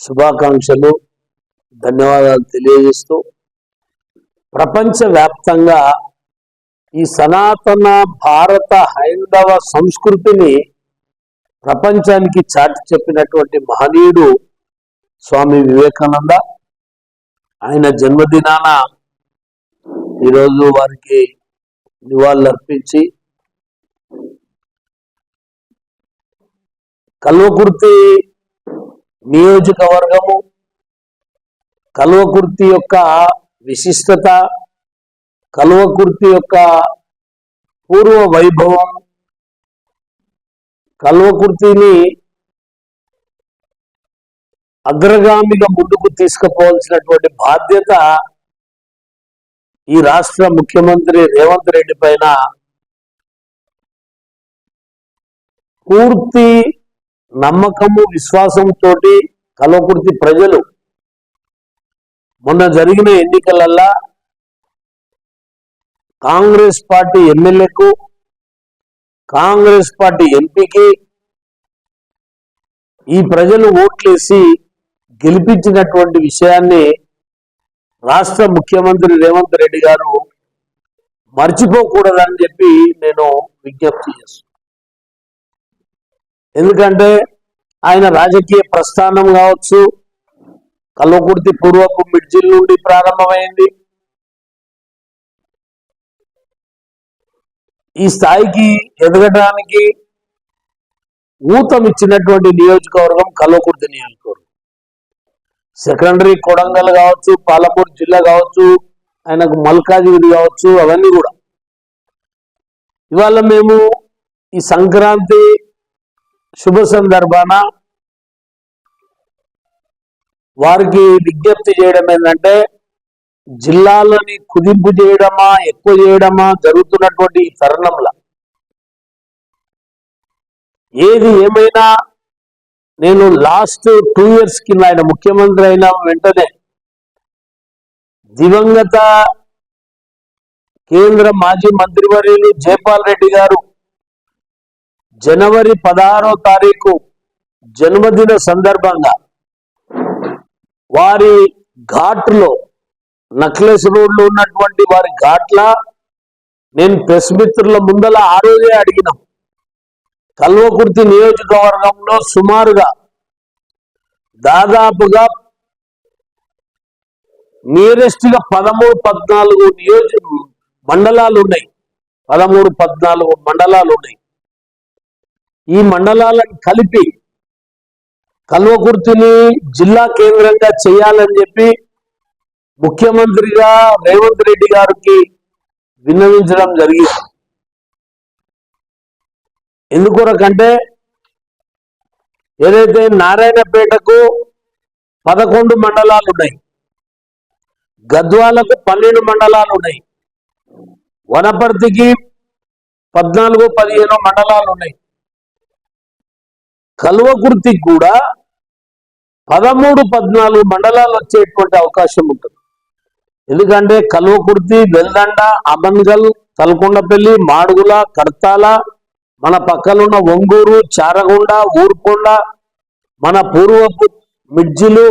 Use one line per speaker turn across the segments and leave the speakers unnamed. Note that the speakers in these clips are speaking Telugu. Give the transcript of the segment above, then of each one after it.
శుభాకాంక్షలు ధన్యవాదాలు తెలియజేస్తూ ప్రపంచవ్యాప్తంగా ఈ సనాతన భారత హైందవ సంస్కృతిని ప్రపంచానికి చాటి చెప్పినటువంటి మహనీయుడు స్వామి వివేకానంద. ఆయన జన్మదినాన ఈరోజు వారికి నివాళులర్పించి కల్వకుర్తి నియోజకవర్గము కల్వకుర్తి యొక్క విశిష్టత కల్వకుర్తి యొక్క పూర్వ వైభవం కల్వకుర్తిని అగ్రగామిగా ముందుకు తీసుకుపోవాల్సినటువంటి బాధ్యత ఈ రాష్ట్ర ముఖ్యమంత్రి రేవంత్ రెడ్డి పైన. పూర్తి నమ్మకము విశ్వాసంతో కలవకుర్తి ప్రజలు మొన్న జరిగిన ఎన్నికలల్లా కాంగ్రెస్ పార్టీ ఎమ్మెల్యేకు కాంగ్రెస్ పార్టీ ఎంపీకి ఈ ప్రజలు ఓట్లేసి గెలిపించినటువంటి విషయాన్ని రాష్ట్ర ముఖ్యమంత్రి రేవంత్ రెడ్డి గారు మర్చిపోకూడదని చెప్పి నేను విజ్ఞప్తి చేస్తున్నాను ఎందుకంటే ఆయన రాజకీయ ప్రస్థానం కావచ్చు కల్వకుర్తి పూర్వపు మిడ్జిల్ నుండి ప్రారంభమైంది. ఈ స్థాయికి ఎదగడానికి ఊతం ఇచ్చినటువంటి నియోజకవర్గం కల్వకుర్తి నియోజకవర్గం. సెకండరీ కొడంగల్ కావచ్చు పాలమూరు జిల్లా కావచ్చు ఆయనకు మల్కాజిగిరి కావచ్చు అవన్నీ కూడా. ఇవాళ మేము ఈ సంక్రాంతి శుభ సందర్భాన వారికి విజ్ఞప్తి చేయడం ఏంటంటే జిల్లాలని కుదింపు చేయడమా ఎక్కువ చేయడమా జరుగుతున్నటువంటి ఈ తరుణంలో ఏది ఏమైనా నేను లాస్ట్ టూ ఇయర్స్ కింద ఆయన ముఖ్యమంత్రి అయిన వెంటనే దివంగత కేంద్ర మాజీ మంత్రివర్యులు జైపాల్ రెడ్డి గారు జనవరి పదహారో తారీఖు జన్మదిన సందర్భంగా వారి ఘాట్లో నక్లెస్ రోడ్లో ఉన్నటువంటి వారి ఘాట్ల నేను ప్రెస్ మిత్రుల ముందల ఆ రోజే అడిగినాం. కల్వకుర్తి నియోజకవర్గంలో సుమారుగా దాదాపుగా నియరెస్ట్గా పదమూడు పద్నాలుగు నియోజక మండలాలు ఉన్నాయి. పదమూడు పద్నాలుగు మండలాలు ఉన్నాయి. ఈ మండలాలను కలిపి కల్వకుర్తిని జిల్లా కేంద్రంగా చేయాలని చెప్పి ముఖ్యమంత్రిగా రేవంత్ రెడ్డి గారికి విన్నవించడం జరిగింది. ఎందుకొరకంటే ఏదైతే నారాయణపేటకు పదకొండు మండలాలు ఉన్నాయి గద్వాలకు పన్నెండు మండలాలు ఉన్నాయి వనపర్తికి పద్నాలుగు పదిహేను మండలాలు ఉన్నాయి. కల్వకుర్తి కూడా పదమూడు పద్నాలుగు మండలాలు వచ్చేటువంటి అవకాశం ఉంటుంది. ఎందుకంటే కల్వకుర్తి వెల్దండ అమన్గల్ తలకొండపల్లి మాడుగుల కర్తాల మన పక్కనున్న ఒంగూరు చారగొండ ఊర్కొండ మన పూర్వపు మిడ్జిలు.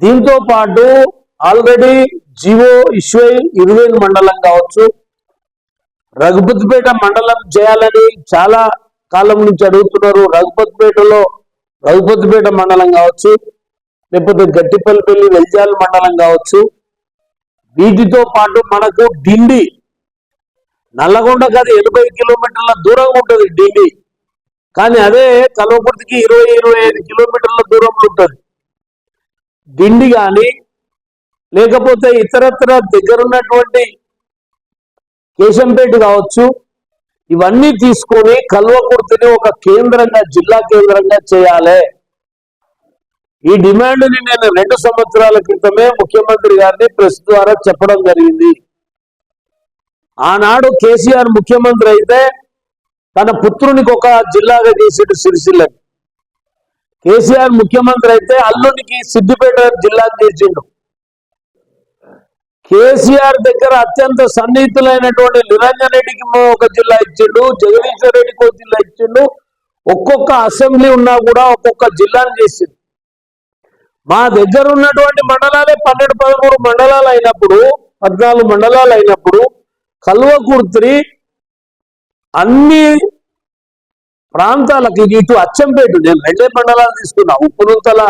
దీంతో పాటు ఆల్రెడీ జివో ఇష్వై ఇరువేన్ మండలం కావచ్చు. రఘుపతిపేట మండలం చేయాలని చాలా కాలం నుంచి అడుగుతున్నారు. రఘుపతిపేటలో రఘుపతిపేట మండలం కావచ్చు లేకపోతే గట్టిపల్లిపల్లి వెల్జాల్ మండలం కావచ్చు. వీటితో పాటు మనకు డిండి. నల్లగొండ కాదు ఎనభై కిలోమీటర్ల దూరంగా ఉంటుంది డిండి. కానీ అదే కలవకుర్తికి ఇరవై ఇరవై ఐదు కిలోమీటర్ల దూరంలో ఉంటుంది. డిండి కానీ లేకపోతే ఇతరత్ర దగ్గరున్నటువంటి కేశంపేట కావచ్చు ఇవన్నీ తీసుకొని కల్వకుర్తిని ఒక కేంద్రంగా జిల్లా కేంద్రంగా చేయాలి. ఈ డిమాండ్ని నేను రెండు సంవత్సరాల క్రితమే ముఖ్యమంత్రి గారిని ప్రెస్ ద్వారా చెప్పడం జరిగింది. ఆనాడు కేసీఆర్ ముఖ్యమంత్రి అయితే తన పుత్రునికి ఒక జిల్లాగా చేసేటు సిరిసిల్ల కేసీఆర్ ముఖ్యమంత్రి అయితే అల్లునికి సిద్దిపేట జిల్లా చేసిండు. కేసీఆర్ దగ్గర అత్యంత సన్నిహితులైనటువంటి నిరంజన్ రెడ్డికి ఒక జిల్లా ఇచ్చిండు జగదీశ్వర్ రెడ్డికి ఒక జిల్లా ఇచ్చిండు. ఒక్కొక్క అసెంబ్లీ ఉన్నా కూడా ఒక్కొక్క జిల్లాను చేసింది. మా దగ్గర ఉన్నటువంటి మండలాలే పన్నెండు పదమూడు మండలాలు అయినప్పుడు పద్నాలుగు మండలాలు అయినప్పుడు కల్వకుర్తి అన్ని ప్రాంతాలకి ఇటు అచ్చంపేట నేను రెండే మండలాలు తీసుకున్నా ఉప్పునుంతల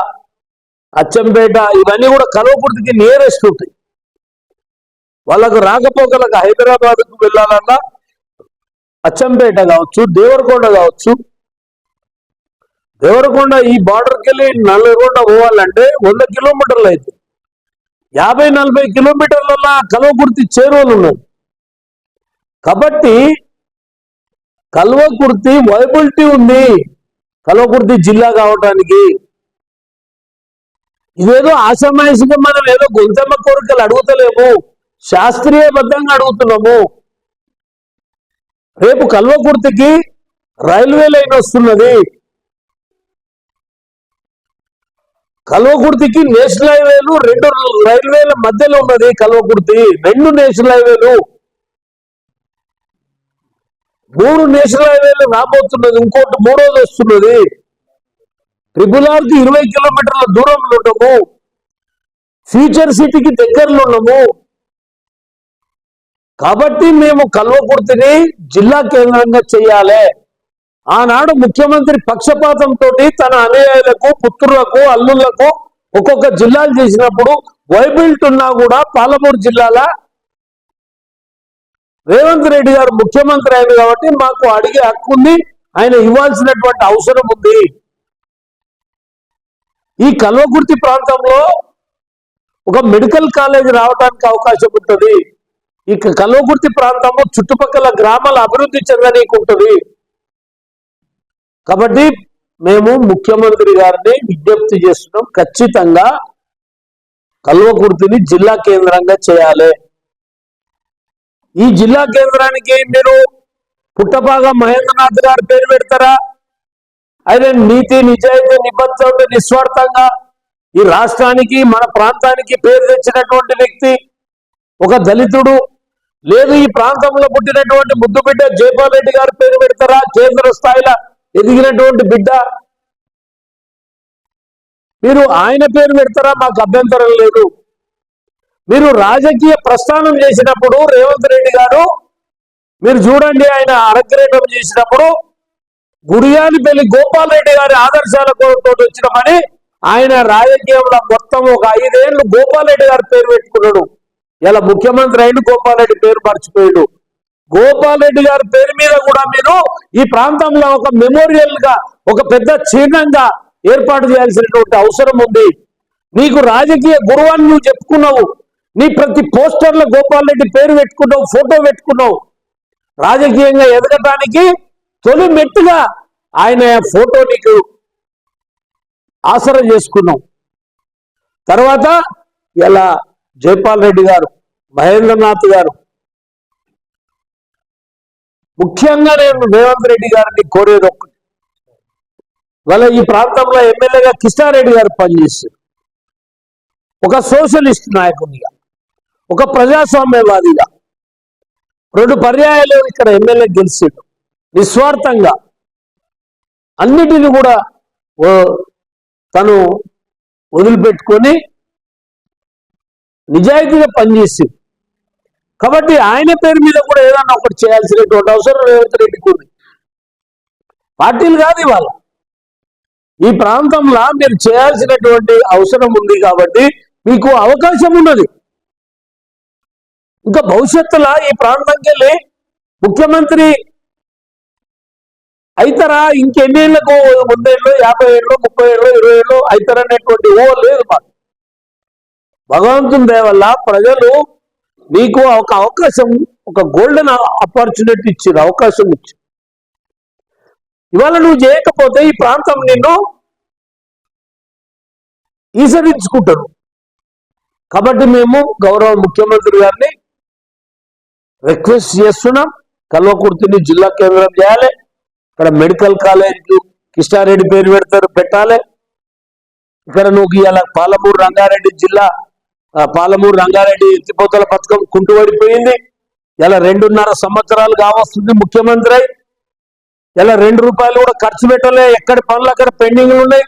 అచ్చంపేట ఇవన్నీ కూడా కల్వకుర్తికి నియరెస్ట్ ఉంటాయి. వాళ్ళకు రాకపోకలకు హైదరాబాద్కు వెళ్ళాలన్నా అచ్చంపేట కావచ్చు దేవరకొండ కావచ్చు. దేవరకొండ ఈ బార్డర్కి వెళ్ళి నల్లగొండ పోవాలంటే వంద కిలోమీటర్లు అయితే యాభై నలభై కిలోమీటర్ల కల్వకుర్తి చేరువలు ఉన్నాయి. కాబట్టి కల్వకుర్తి వైబిలిటీ ఉంది కల్వకుర్తి జిల్లా కావటానికి. ఇదేదో ఆషామాయిషిగా మనం ఏదో గొంతమ్మ కోరికలు అడుగుతలేము. శాస్త్రీయబద్ధంగా అడుగుతున్నాము. రేపు కల్వకుర్తికి రైల్వే లైన్ వస్తున్నది. కల్వకుర్తికి నేషనల్ హైవేలు రెండు రైల్వేల మధ్యలో ఉన్నది కల్వకుర్తి. రెండు నేషనల్ హైవేలు. మూడు నేషనల్ హైవేలు రాబోతున్నది. ఇంకోటి మూడోది వస్తున్నది. ట్రిపుల్ ఆర్కి ఇరవై కిలోమీటర్ల దూరంలో ఉండము ఫ్యూచర్ సిటీకి దగ్గరలో ఉన్నాము. కాబట్టి మేము కల్వకుర్తిని జిల్లా కేంద్రంగా చేయాలి. ఆనాడు ముఖ్యమంత్రి పక్షపాతంతో తన అనుయాయులకు పుత్రులకు అల్లుళ్ళకు ఒక్కొక్క జిల్లాలు చేసినప్పుడు వైబిల్ట్ ఉన్నా కూడా పాలమూరు జిల్లాల రేవంత్ రెడ్డి గారు ముఖ్యమంత్రి అయింది కాబట్టి మాకు అడిగే హక్కు ఉంది ఆయన ఇవ్వాల్సినటువంటి అవసరం ఉంది. ఈ కల్వకుర్తి ప్రాంతంలో ఒక మెడికల్ కాలేజ్ రావడానికి అవకాశం ఉంటుంది. ఇక కల్వకుర్తి ప్రాంతము చుట్టుపక్కల గ్రామాల అభివృద్ధి చెందనీకి ఉంటుంది కాబట్టి మేము ముఖ్యమంత్రి గారిని విజ్ఞప్తి చేస్తున్నాం ఖచ్చితంగా కల్వకుర్తిని జిల్లా కేంద్రంగా చేయాలి. ఈ జిల్లా కేంద్రానికి మీరు పుట్టపాగా మహేంద్రనాథ్ గారి పేరు పెడతారా? ఆయన నీతి నిజాయితీ నిబద్ధత నిస్వార్థంగా ఈ రాష్ట్రానికి మన ప్రాంతానికి పేరు తెచ్చినటువంటి వ్యక్తి ఒక దళితుడు లేదు ఈ ప్రాంతంలో పుట్టినటువంటి ముద్దు బిడ్డ జైపాల్ రెడ్డి గారు పేరు పెడతారా? కేంద్ర స్థాయిలో ఎదిగినటువంటి బిడ్డ. మీరు ఆయన పేరు పెడతారా? మాకు అభ్యంతరం లేదు. మీరు రాజకీయ ప్రస్థానం చేసినప్పుడు రేవంత్ రెడ్డి గారు మీరు చూడండి ఆయన అరగ్రేటం చేసినప్పుడు గుడియానిపల్లి గోపాల్ రెడ్డి గారి ఆదర్శాలతో వచ్చినామని ఆయన రాజకీయంలో మొత్తం ఒక ఐదేళ్ళు గోపాల్ రెడ్డి గారి పేరు పెట్టుకున్నాడు. ఇలా ముఖ్యమంత్రి అయిన గోపాలరెడ్డి పేరు మర్చిపోయాడు. గోపాలరెడ్డి గారి పేరు మీద కూడా మీరు ఈ ప్రాంతంలో ఒక మెమోరియల్గా ఒక పెద్ద చిహ్నంగా ఏర్పాటు చేయాల్సినటువంటి అవసరం ఉంది. నీకు రాజకీయ గురువాన్ని నువ్వు చెప్పుకున్నావు. నీ ప్రతి పోస్టర్లో గోపాలరెడ్డి పేరు పెట్టుకున్నావు ఫోటో పెట్టుకున్నావు. రాజకీయంగా ఎదగటానికి తొలి మెట్టుగా ఆయన ఫోటో నీకు ఆసరం చేసుకున్నాం తర్వాత ఇలా జైపాల్ రెడ్డి గారు మహేంద్రనాథ్ గారు. ముఖ్యంగా నేను రేవంత్ రెడ్డి గారిని కోరేది ఒక్కటి. వాళ్ళ ఈ ప్రాంతంలో ఎమ్మెల్యేగా కిష్టారెడ్డి గారు పనిచేశారు. ఒక సోషలిస్ట్ నాయకునిగా ఒక ప్రజాస్వామ్యవాదిగా. రెండు పర్యాయాలు ఇక్కడ ఎమ్మెల్యే గెలిచాడు. నిస్వార్థంగా. అన్నిటిని కూడా తను వదిలిపెట్టుకొని నిజాయితీగా పనిచేసింది కాబట్టి ఆయన పేరు మీద కూడా ఏదన్నా ఒకటి చేయాల్సినటువంటి అవసరం రేవంత్ రెడ్డికి ఉంది. పార్టీలు కాదు ఇవాళ. ఈ ప్రాంతంలో మీరు చేయాల్సినటువంటి అవసరం ఉంది కాబట్టి మీకు అవకాశం ఉన్నది. ఇంకా భవిష్యత్తులో ఈ ప్రాంతంకి వెళ్ళి ముఖ్యమంత్రి అయితారా ఇంకెన్నేళ్ళకు ముందేళ్ళు యాభై ఏళ్ళు ముప్పై ఏళ్ళు ఇరవై ఏళ్ళు అవుతారనేటువంటి ఓ లేదు మాకు. భగవంతుని దేవల్ల ప్రజలు నీకు ఒక అవకాశం ఒక గోల్డెన్ ఆపర్చునిటీ ఇచ్చారు అవకాశం ఇచ్చారు. ఇవాళ నువ్వు చేయకపోతే ఈ ప్రాంతం నిన్ను ఈసరించుకుంటారు. కాబట్టి మేము గౌరవ ముఖ్యమంత్రి గారిని రిక్వెస్ట్ చేస్తున్నాం. కల్వకుర్తిని జిల్లా కేంద్రం చేయాలి. ఇక్కడ మెడికల్ కాలేజ్ కిష్టారెడ్డి పేరు పెడతారు పెట్టాలి. ఇక్కడ నువ్వు ఇలా పాలమూరు రంగారెడ్డి జిల్లా పాలమూరు రంగారెడ్డి ఎత్తిపోతల పథకం కుంటుపడిపోయింది. ఇలా రెండున్నర సంవత్సరాలు కావస్తుంది ముఖ్యమంత్రి. అయి ఇలా రెండు రూపాయలు కూడా ఖర్చు పెట్టలే ఎక్కడ పనులు అక్కడ పెండింగ్లు ఉన్నాయి.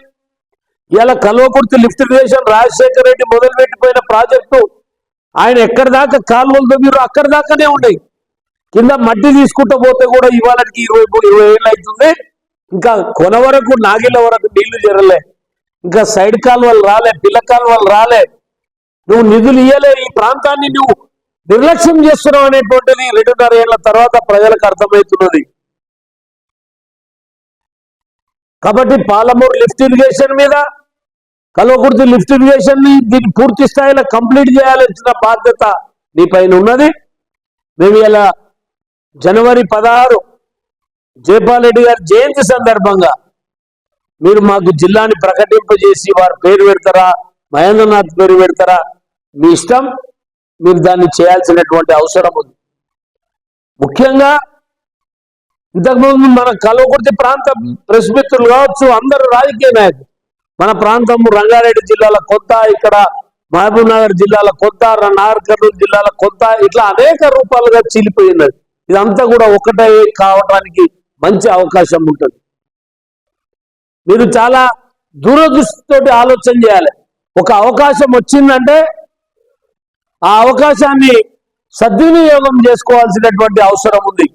ఇలా కల్వకుర్తి లిఫ్ట్ ఇరిగేషన్ రాజశేఖర రెడ్డి మొదలుపెట్టిపోయిన ప్రాజెక్టు ఆయన ఎక్కడి దాకా కాలువలతో మీరు అక్కడి దాకానే ఉన్నాయి. కింద మట్టి తీసుకుంటూ పోతే కూడా ఇవాళకి ఇరవై ఇరవై ఏళ్ళు అవుతుంది. ఇంకా కొన వరకు నాగిళ్ళ వరకు నీళ్ళు జరలే ఇంకా సైడ్ కాలువలు రాలే పిల్ల కాలువలు రాలే. నువ్వు నిధులు ఇయ్యలే ఈ ప్రాంతాన్ని నువ్వు నిర్లక్ష్యం చేస్తున్నావు అనేటువంటిది రెండున్నర ఏళ్ళ తర్వాత ప్రజలకు అర్థమవుతున్నది. కాబట్టి పాలమూరు లిఫ్ట్ ఇరిగేషన్ మీద కల్వకుర్తి లిఫ్ట్ ఇరిగేషన్ని దీన్ని పూర్తి స్థాయిలో కంప్లీట్ చేయాల్సిన బాధ్యత నీ పైన ఉన్నది. మేము ఇలా జనవరి పదహారు జయపాల్ రెడ్డి గారి జయంతి సందర్భంగా మీరు మాకు జిల్లాని ప్రకటింపజేసి వారి పేరు పెడతారా మహేంద్రనాథ్ పేరు పెడతారా మీ ఇష్టం మీరు దాన్ని చేయాల్సినటువంటి అవసరం ఉంది. ముఖ్యంగా ఇంతకుముందు మన కలవకుర్తి ప్రాంత ప్రెస్ కావచ్చు అందరూ రాజకీయ నాయకులు. మన ప్రాంతం రంగారెడ్డి జిల్లాల కొత్త ఇక్కడ మహబూబ్ నగర్ జిల్లాల కొత్త నాగర్ కర్నూలు జిల్లాల కొత్త ఇట్లా అనేక రూపాలుగా చీలిపోయినది. ఇదంతా కూడా ఒకటే కావడానికి మంచి అవకాశం ఉంటుంది. మీరు చాలా దూరదృష్టితోటి ఆలోచన చేయాలి. ఒక అవకాశం వచ్చిందంటే ఆ అవకాశాన్ని సద్వినియోగం చేసుకోవాల్సినటువంటి అవసరం ఉంది.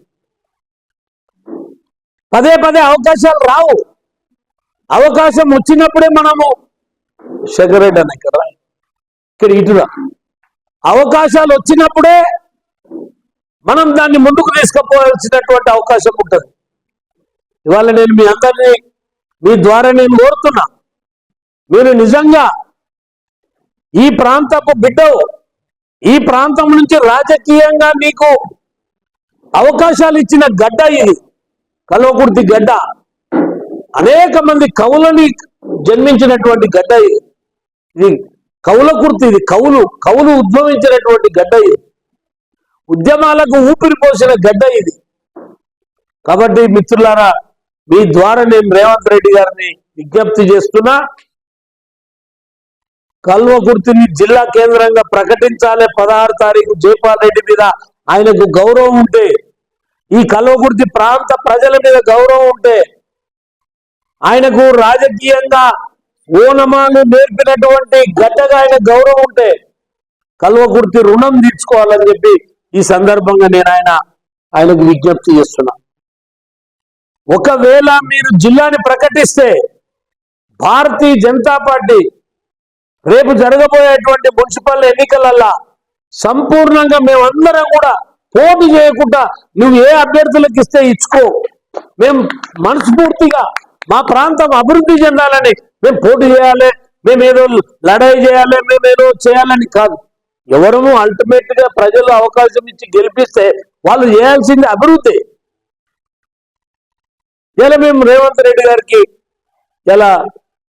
పదే పదే అవకాశాలు రావు. అవకాశం వచ్చినప్పుడే మనము శేఖరెడ్డి అన్న ఇక్కడ ఇక్కడ ఇటురా. అవకాశాలు వచ్చినప్పుడే మనం దాన్ని ముందుకు తీసుకుపోవాల్సినటువంటి అవకాశం ఉంటుంది. ఇవాళ నేను మీ అందరినీ మీ ద్వారా నేను కోరుతున్నా మీరు నిజంగా ఈ ప్రాంతపు బిడ్డవు ఈ ప్రాంతం నుంచి రాజకీయంగా నీకు అవకాశాలు ఇచ్చిన గడ్డ ఇది కల్వకుర్తి గడ్డ. అనేక మంది కవులని జన్మించినటువంటి గడ్డ ఇది. ఇది కవుల కుర్తి ఇది కవులు కవులు ఉద్భవించినటువంటి గడ్డ ఇది. ఉద్యమాలకు ఊపిరి పోసిన గడ్డ ఇది. కాబట్టి మిత్రులారా మీ ద్వారా నేను రేవంత్ రెడ్డి గారిని విజ్ఞప్తి చేస్తున్నా. కల్వకుర్తిని జిల్లా కేంద్రంగా ప్రకటించాలి పదహారు తారీఖు జైపాల్ రెడ్డి మీద ఆయనకు గౌరవం ఉంటే ఈ కల్వకుర్తి ప్రాంత ప్రజల మీద గౌరవం ఉంటే ఆయనకు రాజకీయంగా ఓనమాను నేర్పినటువంటి గడ్డగా ఆయన గౌరవం ఉంటే కల్వకుర్తి రుణం తీర్చుకోవాలని చెప్పి ఈ సందర్భంగా నేను ఆయన ఆయనకు విజ్ఞప్తి చేస్తున్నా. ఒకవేళ మీరు జిల్లాని ప్రకటిస్తే భారతీయ జనతా పార్టీ రేపు జరగబోయేటువంటి మున్సిపల్ ఎన్నికలల్లా సంపూర్ణంగా మేమందరం కూడా పోటీ చేయకుండా నువ్వు ఏ అభ్యర్థులకు ఇస్తే ఇచ్చుకో. మేము మనస్ఫూర్తిగా మా ప్రాంతం అభివృద్ధి చెందాలని మేము పోటీ చేయాలి మేమేదో లడాయి చేయాలి మేము ఏదో చేయాలని కాదు. ఎవరము అల్టిమేట్గా ప్రజలు అవకాశం ఇచ్చి గెలిపిస్తే వాళ్ళు చేయాల్సింది అభివృద్ధి. ఇలా మేము రేవంత్ రెడ్డి గారికి ఇలా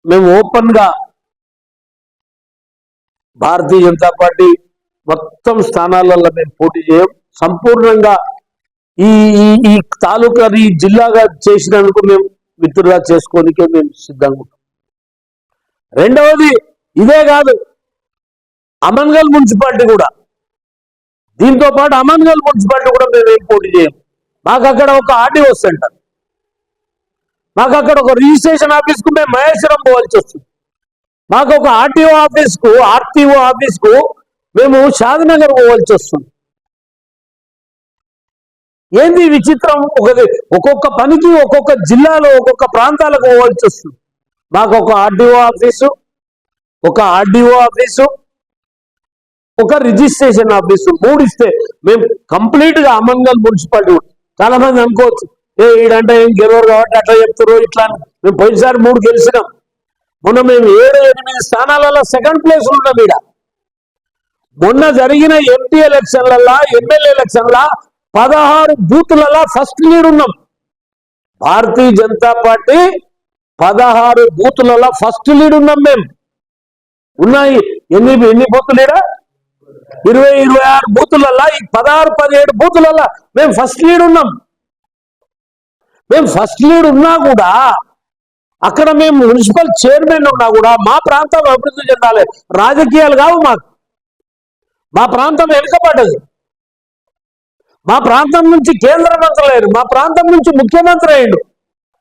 మేము ఓపెన్గా భారతీయ జనతా పార్టీ మొత్తం స్థానాలలో మేము పోటీ చేయం. సంపూర్ణంగా ఈ ఈ ఈ ఈ జిల్లాగా చేసినందుకు మేము మిత్రులా చేసుకోనికే మేము సిద్ధంగా ఉంటాం రెండవది ఇదే కాదు అమన్గల్ మున్సిపాలిటీ కూడా. దీంతో పాటు అమన్గల్ మున్సిపాలిటీ కూడా మేము ఏం పోటీ చేయం? మాకు అక్కడ ఒక ఆర్డీఓ సెంటర్. మాకు అక్కడ ఒక రిజిస్ట్రేషన్ ఆఫీస్కు మేము మహేశ్వరం పోవాల్సి వస్తుంది. మాకు ఒక ఆర్టీఓ ఆఫీస్కు ఆర్టీఓ ఆఫీస్కు మేము షాద్నగర్ పోవాల్సి వస్తుంది. ఏంది విచిత్రం? ఒక ఒక్కొక్క పనికి ఒక్కొక్క జిల్లాలో ఒక్కొక్క ప్రాంతాలకు పోవాల్సి వస్తుంది. మాకు ఒక ఆర్డీఓ ఆఫీసు ఒక ఆర్డీఓ ఆఫీసు ఒక రిజిస్ట్రేషన్ ఆఫీసు మూడు ఇస్తే మేము కంప్లీట్గా అమంగల్ మున్సిపాలిటీ చాలా మంది అనుకోవచ్చు ఏ ఈడంటే ఏం గెలవరు కాబట్టి అట్లా చెప్తారు ఇట్లా మేము పోయినసారి మూడు గెలిచినాం. మొన్న మేము ఏడు ఎనిమిది స్థానాలలో సెకండ్ ప్లేస్ ఉన్నాం ఈడ. మొన్న జరిగిన ఎంపీ ఎలక్షన్లలో ఎమ్మెల్యే ఎలక్షన్ల పదహారు బూతులలో ఫస్ట్ లీడ్ ఉన్నాం. భారతీయ జనతా పార్టీ పదహారు బూతులలో ఫస్ట్ లీడ్ ఉన్నాం మేము ఉన్నాయి. ఎన్ని ఎన్ని బూతులు ఇరవై ఇరవై ఆరు బూతులలో ఈ పదహారు పదిహేడు బూతులలో మేము ఫస్ట్ లీడ్ ఉన్నాం. మేము ఫస్ట్ లీడ్ ఉన్నా కూడా అక్కడ మేము మున్సిపల్ చైర్మన్ ఉన్నా కూడా మా ప్రాంతం అభివృద్ధి చెందాలి. రాజకీయాలు కావు మాకు. మా ప్రాంతం వెనుకబడ్డది. మా ప్రాంతం నుంచి కేంద్ర మంత్రులు అయ్యారు. మా ప్రాంతం నుంచి ముఖ్యమంత్రి అయ్యాడు.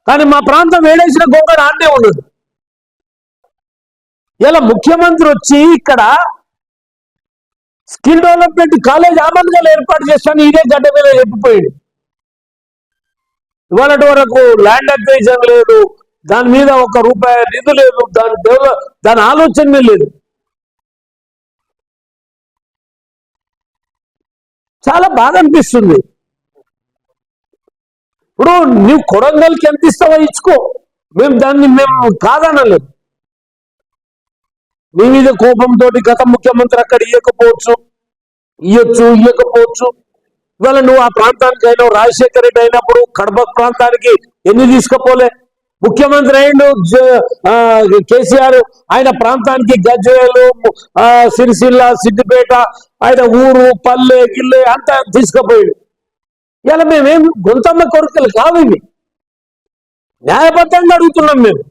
కానీ మా ప్రాంతం ఏడేసిన గొంగడు ఆడే ఉండదు. ఇలా ముఖ్యమంత్రి వచ్చి ఇక్కడ స్కిల్ డెవలప్మెంట్ కాలేజ్ ఆమన్గా ఏర్పాటు చేస్తాను ఇదే గడ్డ మీద చెప్పిపోయాడు. ఇవాళ వరకు ల్యాండ్ అక్వైజన్ లేదు. దాని మీద ఒక రూపాయి నిధి లేదు దాని డెవలప్ దాని ఆలోచనే లేదు. చాలా బాధ అనిపిస్తుంది. ఇప్పుడు నువ్వు కొడంగల్కి ఎంత ఇస్తావో ఇచ్చుకో. మేము దాన్ని మేము కాదనలేదు మీ మీద కోపంతో గత ముఖ్యమంత్రి అక్కడ ఇవ్వకపోవచ్చు ఇవ్వచ్చు ఇవ్వకపోవచ్చు ఇవాళ నువ్వు ఆ ప్రాంతానికి అయినావు రాజశేఖర రెడ్డి అయినప్పుడు కడప ప్రాంతానికి ఎన్ని తీసుకుపోలే? ముఖ్యమంత్రి అయిండు కేసీఆర్. ఆయన ప్రాంతానికి గజ్వేలు ఆ, సిరిసిల్ల సిద్దిపేట ఆయన ఊరు పల్లె గిల్లె అంతా తీసుకుపోయాడు. ఇలా మేమేం గొంతమ్మ కొరకలు కావు ఇవి. న్యాయబద్ధంగా అడుగుతున్నాం మేము.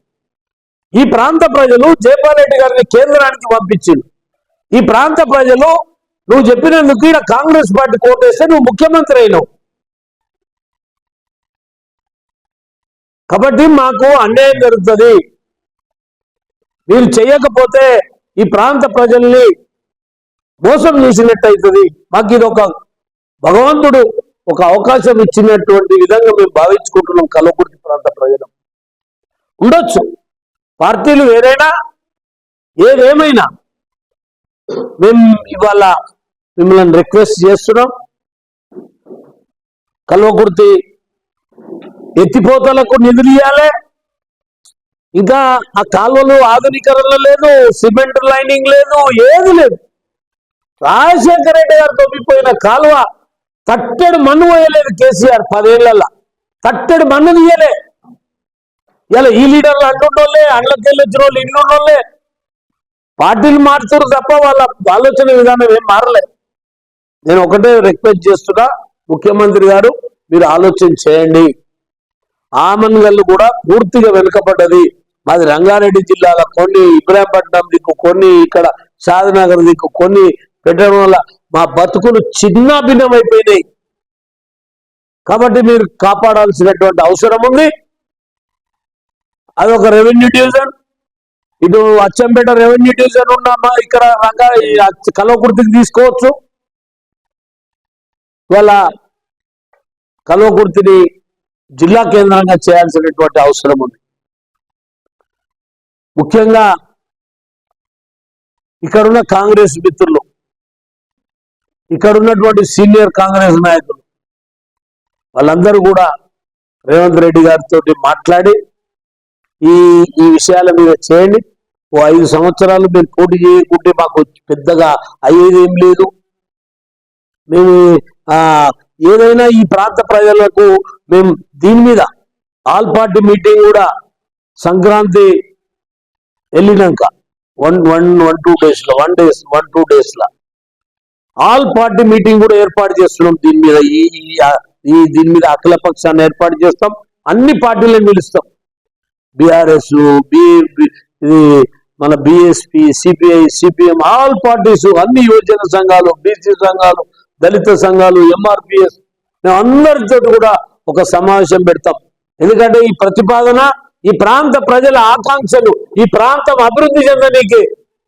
ఈ ప్రాంత ప్రజలు జయపాల్రెడ్డి గారిని కేంద్రానికి పంపించింది ఈ ప్రాంత ప్రజలు నువ్వు చెప్పినందుకు ఈయన కాంగ్రెస్ పార్టీ కోటేస్తే నువ్వు ముఖ్యమంత్రి అయినావు. కాబట్టి మాకు అన్యాయం జరుగుతుంది. మీరు చేయకపోతే ఈ ప్రాంత ప్రజల్ని మోసం చేసినట్టు అవుతుంది. మాకు ఇది ఒక భగవంతుడు ఒక అవకాశం ఇచ్చినటువంటి విధంగా మేము భావించుకుంటున్నాం కలవకుర్తి ప్రాంత ప్రజలు. ఉండొచ్చు. పార్టీలు వేరైనా ఏదేమైనా మేము ఇవాళ మిమ్మల్ని రిక్వెస్ట్ చేస్తున్నాం. కల్వకుర్తి ఎత్తిపోతలకు నిధులు ఇవ్వాలి ఇంకా ఆ కాలువలు ఆధునీకరణ లేదు సిమెంట్ లైనింగ్ లేదు ఏది లేదు. రాజశేఖర రెడ్డి గారు తొమ్మిపోయిన కాలువ తట్టెడు మన్ను పోయలేదు కేసీఆర్ పదేళ్ళలో. తట్టెడు మన్ను తీయలే. ఇలా ఈ లీడర్లు అంటుండోళ్ళే అండ్లకి వెళ్ళి వాళ్ళు ఇల్లు పార్టీలు మారుతారు తప్ప వాళ్ళ ఆలోచన విధానం ఏం మారలే. నేను ఒకటే రిక్వెస్ట్ చేస్తున్నా ముఖ్యమంత్రి గారు మీరు ఆలోచన చేయండి. ఆమన్గల్లు కూడా పూర్తిగా వెనుకబడ్డది. మాది రంగారెడ్డి జిల్లాలో కొన్ని ఇబ్రాహీంపట్నం దిక్కు కొన్ని ఇక్కడ షాద్నగర్ దిక్కు కొన్ని పెట్టడం వల్ల మా బతుకులు చిన్న భిన్నమైపోయినాయి కాబట్టి మీరు కాపాడాల్సినటువంటి అవసరం ఉంది. అదొక రెవెన్యూ డివిజన్. ఇటు అచ్చంపేట రెవెన్యూ డివిజన్ ఉన్నామా? ఇక్కడ రంగా కలవకుర్తికి తీసుకోవచ్చు. ఇవాళ కలవకుర్తిని జిల్లా కేంద్రంగా చేయాల్సినటువంటి అవసరం ఉంది. ముఖ్యంగా ఇక్కడున్న కాంగ్రెస్ మిత్రులు ఇక్కడ ఉన్నటువంటి సీనియర్ కాంగ్రెస్ నాయకులు వాళ్ళందరూ కూడా రేవంత్ రెడ్డి గారితో మాట్లాడి ఈ ఈ విషయాల మీద చేయండి. ఓ ఐదు సంవత్సరాలు మేము పోటీ చేయకుంటే మాకు పెద్దగా అయ్యేది ఏం లేదు. మేము ఏదైనా ఈ ప్రాంత ప్రజలకు మేము దీని మీద ఆల్ పార్టీ మీటింగ్ కూడా సంక్రాంతి వెళ్ళినాక వన్ వన్ వన్ టూ డేస్లో వన్ డేస్ వన్ టూ డేస్లో ఆల్ పార్టీ మీటింగ్ కూడా ఏర్పాటు చేస్తున్నాం దీని మీద. ఈ ఈ- దీని మీద అఖిల పక్షాన్ని ఏర్పాటు చేస్తాం. అన్ని పార్టీలను పిలుస్తాం బీఆర్ఎస్ బి ఇది మన BSP CPI CPM all parties అన్ని యువజన సంఘాలు బీసీ సంఘాలు దళిత సంఘాలు ఎంఆర్పిఎస్ మేము అందరితో కూడా ఒక సమావేశం పెడతాం. ఎందుకంటే ఈ ప్రతిపాదన ఈ ప్రాంత ప్రజల ఆకాంక్షలు ఈ ప్రాంతం అభివృద్ధి చెందడానికి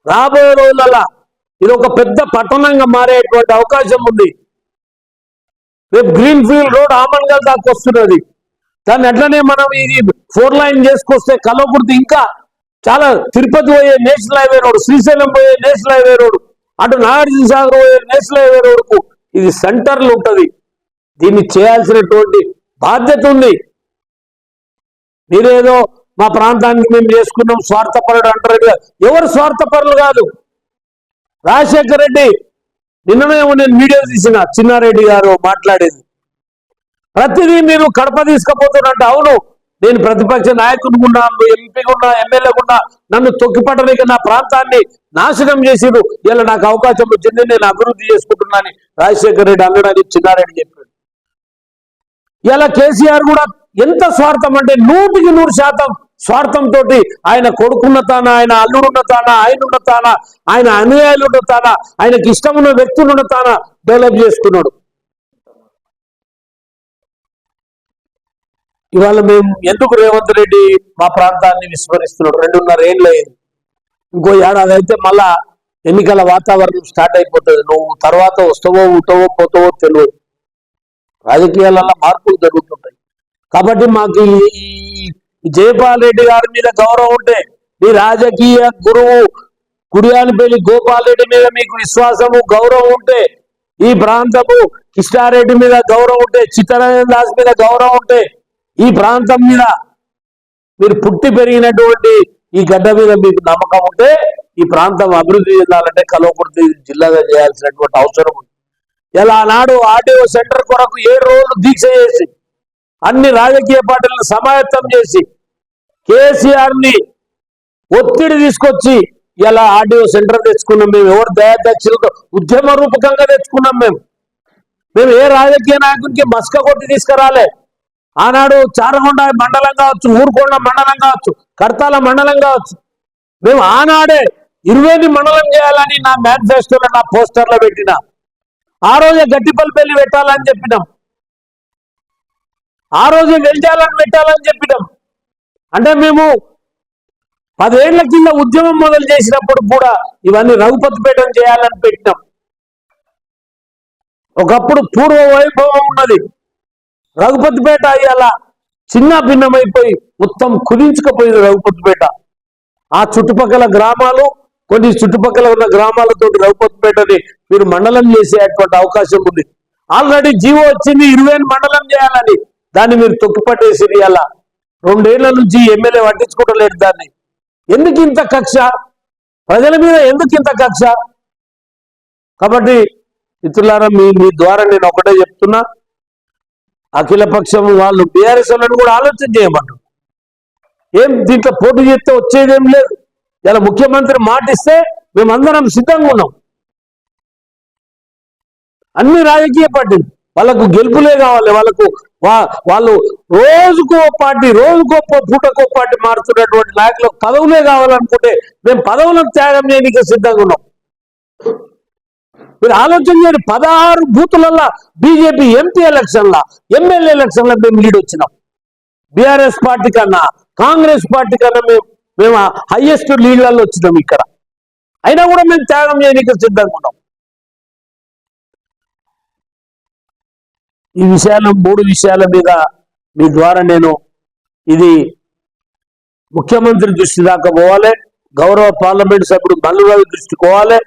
రాబోయే రోజులలో ఇది ఒక పెద్ద పట్టణంగా మారేటువంటి అవకాశం ఉంది. రేపు గ్రీన్ ఫీల్డ్ రోడ్ ఆమన్గల్ దాకా వస్తున్నది. దాన్ని అట్లనే మనం ఇది ఫోర్ లైన్ చేసుకొస్తే కలవకుర్తి ఇంకా చాలా తిరుపతి పోయే నేషనల్ హైవే రోడ్ శ్రీశైలం పోయే నేషనల్ హైవే రోడ్ అటు నాగార్జున సాగర్ పోయే నేషనల్ హైవే రోడ్కు ఇది సెంటర్లు ఉంటుంది. దీన్ని చేయాల్సినటువంటి బాధ్యత ఉంది. మీరేదో మా ప్రాంతానికి మేము చేసుకున్నాం స్వార్థపరుడు అంటారు. ఎవరు స్వార్థపరులు కాదు. రాజశేఖర్ రెడ్డి నిన్ననే నేను వీడియో తీసిన చిన్నారెడ్డి గారు మాట్లాడేది. ప్రతిదీ మీరు కడప తీసుకుపోతున్నట్టు అవును నేను ప్రతిపక్ష నాయకుడు ఉన్నా ఎంపీ ఉన్నా ఎమ్మెల్యే నన్ను తొక్కిపట్టలేక నా ప్రాంతాన్ని నాశనం చేసిరు ఇలా నాకు అవకాశం వచ్చింది నేను అభివృద్ధి చేసుకుంటున్నాను రాజశేఖర రెడ్డి అన్నడానికి చిన్నారెడ్డి చెప్పాడు. ఇలా కేసీఆర్ కూడా ఎంత స్వార్థం అంటే నూటికి నూరు శాతం స్వార్థంతో ఆయన కొడుకున్న తాన ఆయన అల్లుడున్న తాన ఆయన ఉన్న తాన ఆయన అనుయాయులు ఉన్న తాన ఆయనకి ఇష్టమున్న వ్యక్తులు ఉన్న తాన డెవలప్ చేసుకున్నాడు. ఇవాళ మేము ఎందుకు రేవంత్ రెడ్డి మా ప్రాంతాన్ని విస్మరిస్తున్నాడు? రెండున్నర ఏళ్ళు అయింది ఇంకో ఏడాది అయితే మళ్ళా ఎన్నికల వాతావరణం స్టార్ట్ అయిపోతుంది. నువ్వు తర్వాత వస్తావో ఉంటావో పోతావో తెలియదు. రాజకీయాలలో మార్పులు జరుగుతుంటాయి. కాబట్టి మాకు ఈ- జయపాల్ రెడ్డి గారి మీద గౌరవం ఉంటే మీ రాజకీయ గురువు గుడియానిపల్లి గోపాల్ రెడ్డి మీద మీకు విశ్వాసము గౌరవం ఉంటే ఈ ప్రాంతము కృష్ణారెడ్డి మీద గౌరవం ఉంటే చిత్తరంజన్ దాస్ మీద గౌరవం ఉంటే ఈ ప్రాంతం మీద మీరు పుట్టి పెరిగినటువంటి ఈ గడ్డ మీద మీకు నమ్మకం ఉంటే ఈ ప్రాంతం అభివృద్ధి చెందాలంటే కలవకుర్తి జిల్లాగా చేయాల్సినటువంటి అవసరం ఉంది. ఎలా నాడు ఆర్డీఓ సెంటర్ కొరకు ఏడు రోజులు దీక్ష చేసి అన్ని రాజకీయ పార్టీలను సమాయత్తం చేసి కేసీఆర్ని ఒత్తిడి తీసుకొచ్చి ఇలా ఆర్డీఓ సెంటర్ తెచ్చుకున్నాం మేము ఎవరు దయాధ్యక్షులతో ఉద్యమ రూపకంగా తెచ్చుకున్నాం మేము. మేము ఏ రాజకీయ నాయకునికి మస్క కొట్టి తీసుకురాలే. ఆనాడు చారగొండ మండలం కావచ్చు ఊరుకొండ మండలం కావచ్చు కర్తాల మండలం కావచ్చు. మేము ఆనాడే ఇరవైని మండలం చేయాలని నా మేనిఫెస్టోలో నా పోస్టర్లో పెట్టిన. ఆ రోజే గట్టిపల్లిపల్లి పెట్టాలని చెప్పినాం. ఆ రోజే వెళ్తాలని పెట్టాలని చెప్పినాం. అంటే మేము పదేళ్ళ కింద ఉద్యమం మొదలు చేసినప్పుడు కూడా ఇవన్నీ రఘుపతిపేటం చేయాలని పెట్టినాం. ఒకప్పుడు పూర్వ వైభవం ఉన్నది. రఘుపతిపేట అలా చిన్న భిన్నమైపోయి మొత్తం కుదించుకుపోయింది రఘుపతిపేట ఆ చుట్టుపక్కల గ్రామాలు కొన్ని చుట్టుపక్కల ఉన్న గ్రామాలతో రఘుపతిపేటని మీరు మండలం చేసేటువంటి అవకాశం ఉంది. ఆల్రెడీ జీవో వచ్చింది ఇరవై మండలం చేయాలని. దాన్ని మీరు తొక్కుపట్టేసి అలా రెండేళ్ళ నుంచి ఎమ్మెల్యే పట్టించుకోవడం దాన్ని. ఎందుకు ఇంత కక్ష? ప్రజల మీద ఎందుకు ఇంత కక్ష? కాబట్టి మిత్రులారా మీ మీ ద్వారా నేను ఒకటే చెప్తున్నా. అఖిల పక్షం వాళ్ళు బీఆర్ఎస్ వాళ్ళని కూడా ఆలోచన చేయమంటారు. ఏం దీంట్లో పోటీ చేస్తే వచ్చేదేం లేదు. ఇలా ముఖ్యమంత్రి మాటిస్తే మేమందరం సిద్ధంగా ఉన్నాం. అన్ని రాజకీయ పార్టీలు వాళ్ళకు గెలుపులే కావాలి వాళ్ళకు వా- వాళ్ళు రోజుకో పార్టీ రోజుకో పూటకో పార్టీ మారుతున్నటువంటి నాయకులకు పదవులే కావాలనుకుంటే మేము పదవులకు త్యాగం చేయడానికి సిద్ధంగా ఉన్నాం. మీరు ఆలోచన చేయండి పదహారు బూతులల్లా బీజేపీ ఎంపీ ఎలక్షన్ల ఎమ్మెల్యే ఎలక్షన్ల మేము లీడ్ వచ్చినాం. బీఆర్ఎస్ పార్టీ కన్నా కాంగ్రెస్ పార్టీ కన్నా మేము మేము హైయెస్ట్ లీగ్లలో వచ్చినాం ఇక్కడ. అయినా కూడా మేము త్యాగం చేయడానికి సిద్ధంగా ఉన్నాం. ఈ విషయాలు మూడు విషయాల మీద మీ ద్వారా నేను ఇది ముఖ్యమంత్రి దృష్టి దాకా పోవాలి గౌరవ పార్లమెంట్ సభ్యుడు మల్లురావు దృష్టి పోవాలి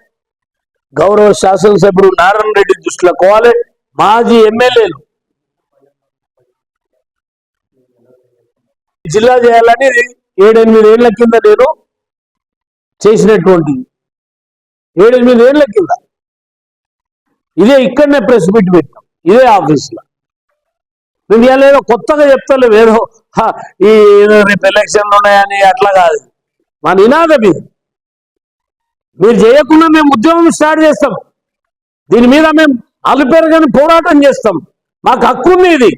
గౌరవ శాసనసభ్యుడు నారాయణ రెడ్డి దృష్టిలో పోవాలి మాజీ ఎమ్మెల్యేలు జిల్లా చేయాలని ఏడెనిమిది ఏళ్ళ కింద నేను చేసినటువంటిది. ఏడెనిమిది ఏళ్ళ కింద. ఇదే ఇక్కడనే ప్రెస్ మీట్ పెట్టాం ఇదే ఆఫీస్లో మేము ఇవాళ ఏదో కొత్తగా చెప్తాను ఏదో ఈ రేపు ఎలక్షన్లు ఉన్నాయని అట్లా కాదు. మా నినాదం ఇది. మీరు చేయకుండా మేము ఉద్యమం స్టార్ట్ చేస్తాం. దీని మీద మేము అలుపెరగని పోరాటం చేస్తాం. మాకు హక్కు ఉంది ఇది.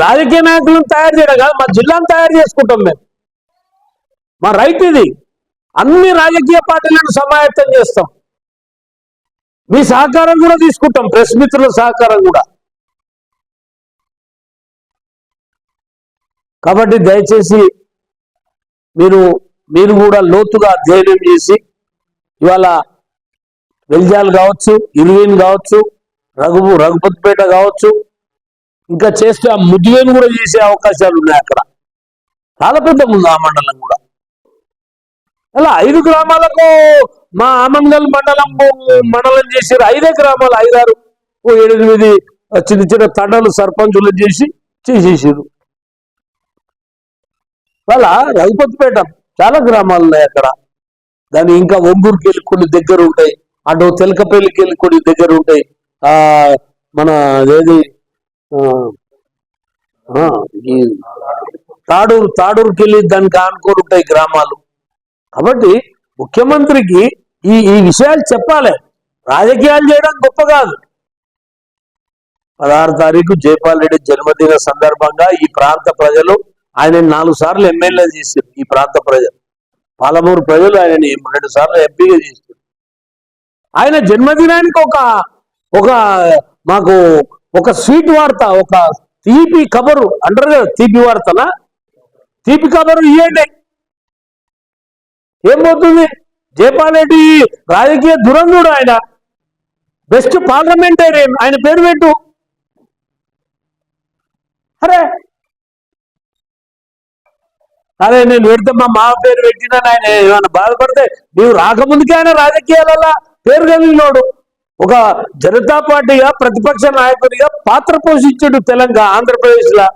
రాజకీయ నాయకులను తయారు చేయడం కాదు మా జిల్లాను తయారు చేసుకుంటాం మేము. మా రైట్ ఇది. అన్ని రాజకీయ పార్టీలను సమాయత్తం చేస్తాం. మీ సహకారం కూడా తీసుకుంటాం ప్రెస్ మిత్రుల సహకారం కూడా. కాబట్టి దయచేసి మీరు మీరు కూడా లోతుగా అధ్యయనం చేసి ఇవాళ వెల్జాల్ కావచ్చు ఇరువేన్ కావచ్చు రఘు రఘుపతిపేట కావచ్చు ఇంకా చేస్తే ఆ ముద్దువేను కూడా చేసే అవకాశాలు ఉన్నాయి అక్కడ. చాలా పెద్ద ఉంది ఆ మండలం కూడా. అలా ఐదు గ్రామాలకు మా ఆమంగల్ మండలం మండలం చేసారు ఐదే గ్రామాలు ఐదారు ఓ ఎనిమిది చిన్న చిన్న తండలు సర్పంచులు చేసి చేసేసారు. అలా రఘుపతిపేట చాలా గ్రామాలు ఉన్నాయి అక్కడ. దాని ఇంకా ఒంగూరుకి వెళ్ళి కొన్ని దగ్గర ఉంటాయి. అటు తెలకపల్లికి వెళ్ళి కొన్ని దగ్గర ఉంటాయి. ఆ మన ఏది ఈ తాడూరు తాడూరుకి వెళ్ళి దానికి ఆనుకోరుంటాయి ఉంటాయి గ్రామాలు. కాబట్టి ముఖ్యమంత్రికి ఈ ఈ విషయాలు చెప్పాలి. రాజకీయాలు చేయడం గొప్ప కాదు. పదహారు తారీఖు జైపాల్ రెడ్డి జన్మదిన సందర్భంగా ఈ ప్రాంత ప్రజలు ఆయన నాలుగు సార్లు ఎమ్మెల్యే చేశారు ఈ ప్రాంత ప్రజలు. పాలమూరు ప్రజలు ఆయన రెండు సార్లు ఎంపీగా చేశారు. ఆయన జన్మదినానికి ఒక ఒక మాకు ఒక స్వీట్ వార్త ఒక తీపి కబరు అంటారు తీపి వార్తనా తీపి కబరు ఇవ్వండి ఏం పోతుంది జయపాల్ రెడ్డి రాజకీయ దురంధుడు ఆయన. బెస్ట్ పార్లమెంటేరియన్ ఆయన పేరు పెట్టు. అరే. అరే నేను పెడతామా మా పేరు పెట్టినా ఆయన ఏమైనా బాధపడితే నీవు రాకముందుకే ఆయన రాజకీయాలలో పేరు కలిగినోడు ఒక జనతా పార్టీగా ప్రతిపక్ష నాయకుడిగా పాత్ర పోషించాడు తెలంగాణ ఆంధ్రప్రదేశ్ లా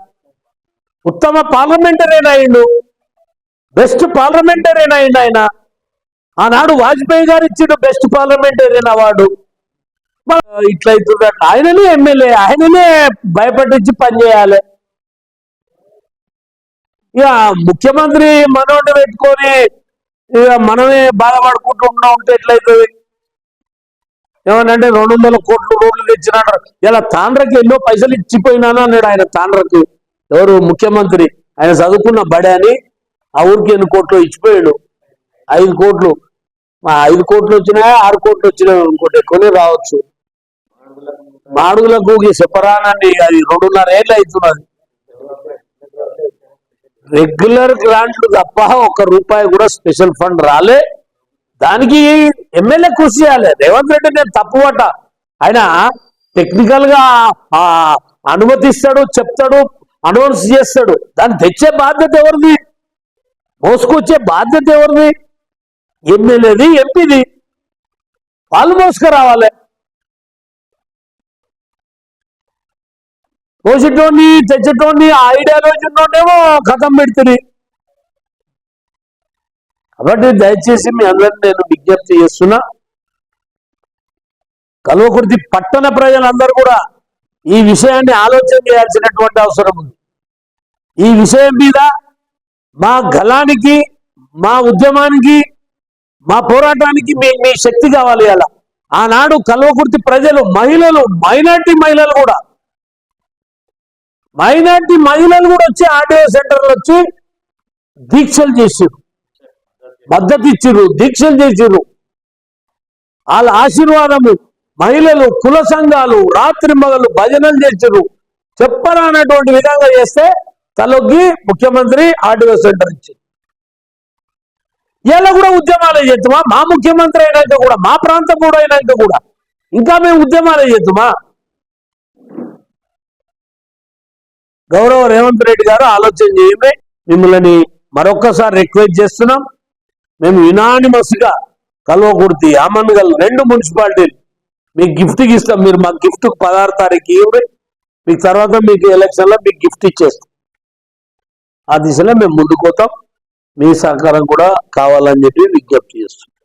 ఉత్తమ పార్లమెంటరీన్ అయిండు. బెస్ట్ పార్లమెంటరీన్ అయిండు ఆయన. ఆనాడు వాజ్పేయి గారు ఇచ్చిండు బెస్ట్ పార్లమెంటరీన్ అవార్డు. మరి ఇట్లా అవుతుందంట ఆయననే ఎమ్మెల్యే ఆయననే భయపడించి పనిచేయాలి ఇక ముఖ్యమంత్రి మనోడిని పెట్టుకొని ఇక మనమే బాధపడుకుంటూ ఉంటే ఎట్లయితుంది? ఏమనంటే రెండు వందల కోట్లు రోడ్లు తెచ్చినాడు. ఇలా తాండ్రకి ఎన్నో పైసలు ఇచ్చిపోయినాను అన్నాడు ఆయన తాండ్రకు. ఎవరు? ముఖ్యమంత్రి. ఆయన చదువుకున్న బడి అని ఆ ఊరికి ఎన్ని కోట్లు ఇచ్చిపోయాడు? ఐదు కోట్లు. ఐదు కోట్లు వచ్చినాయా? ఆరు కోట్లు వచ్చినాయి అనుకోండి కొని రావచ్చు. మాడుగులకు చెప్పరానండి అది రెండున్నర ఏళ్ళు అవుతున్నది. రెగ్యులర్ గ్రాంట్లు తప్ప ఒక రూపాయి కూడా స్పెషల్ ఫండ్ రాలే. దానికి ఎమ్మెల్యే కృషి చేయాలి. రేవంత్ రెడ్డి నేను తప్పుబట్ట ఆయన టెక్నికల్గా అనుమతిస్తాడు చెప్తాడు అనౌన్స్ చేస్తాడు. దాన్ని తెచ్చే బాధ్యత ఎవరిది? మోసుకొచ్చే బాధ్యత ఎవరిది? ఎమ్మెల్యేది ఎంపీది? వాళ్ళు మోసుకురావాలి. పోసేటోని తెచ్చేటోని ఆ ఐడియాలజీ ఉన్నోడేమో కథం పెడుతుంది. కాబట్టి దయచేసి మీ అందరిని నేను విజ్ఞప్తి చేస్తున్నా. కల్వకుర్తి పట్టణ ప్రజలందరూ కూడా ఈ విషయాన్ని ఆలోచన చేయాల్సినటువంటి అవసరం ఉంది. ఈ విషయం మీద మా గలానికి మా ఉద్యమానికి మా పోరాటానికి మీ మీ శక్తి కావాలి అలా. ఆనాడు కల్వకుర్తి ప్రజలు మహిళలు మైనార్టీ మహిళలు కూడా మైనార్టీ మహిళలు కూడా వచ్చి ఆర్టీఓ సెంటర్లు వచ్చి దీక్షలు చేసారు మద్దతు ఇచ్చిర్రు దీక్షలు చేసిర్రు వాళ్ళ ఆశీర్వాదము మహిళలు కుల సంఘాలు రాత్రి మగలు భజనలు చేసిర్రు చెప్పరానటువంటి విధంగా చేస్తే తలొగ్గి ముఖ్యమంత్రి ఆర్టీఓ సెంటర్ ఇచ్చింది. ఇలా కూడా ఉద్యమాలు చేద్దామా మా ముఖ్యమంత్రి అయినాక కూడా మా ప్రాంతం కూడా అయినాక కూడా. ఇంకా మేము ఉద్యమాలు చేద్దామా గౌరవ రేవంత్ రెడ్డి గారు ఆలోచన చేయమే. మిమ్మల్ని మరొకసారి రిక్వెస్ట్ చేస్తున్నాం. మేము యునానిమస్గా కల్వకుర్తి అమన్గల్ రెండు మున్సిపాలిటీలు. మీకు గిఫ్ట్ ఇస్తాం మీరు మాకు గిఫ్ట్ పదహారు తారీఖు ఇవ్వండి. మీకు తర్వాత మీకు ఎలక్షన్లో మీకు గిఫ్ట్ ఇచ్చేస్తాం. ఆ దిశలో మేము ముందుకు పోతాం. మీ సహకారం కూడా కావాలని చెప్పి విజ్ఞప్తి చేస్తున్నాం.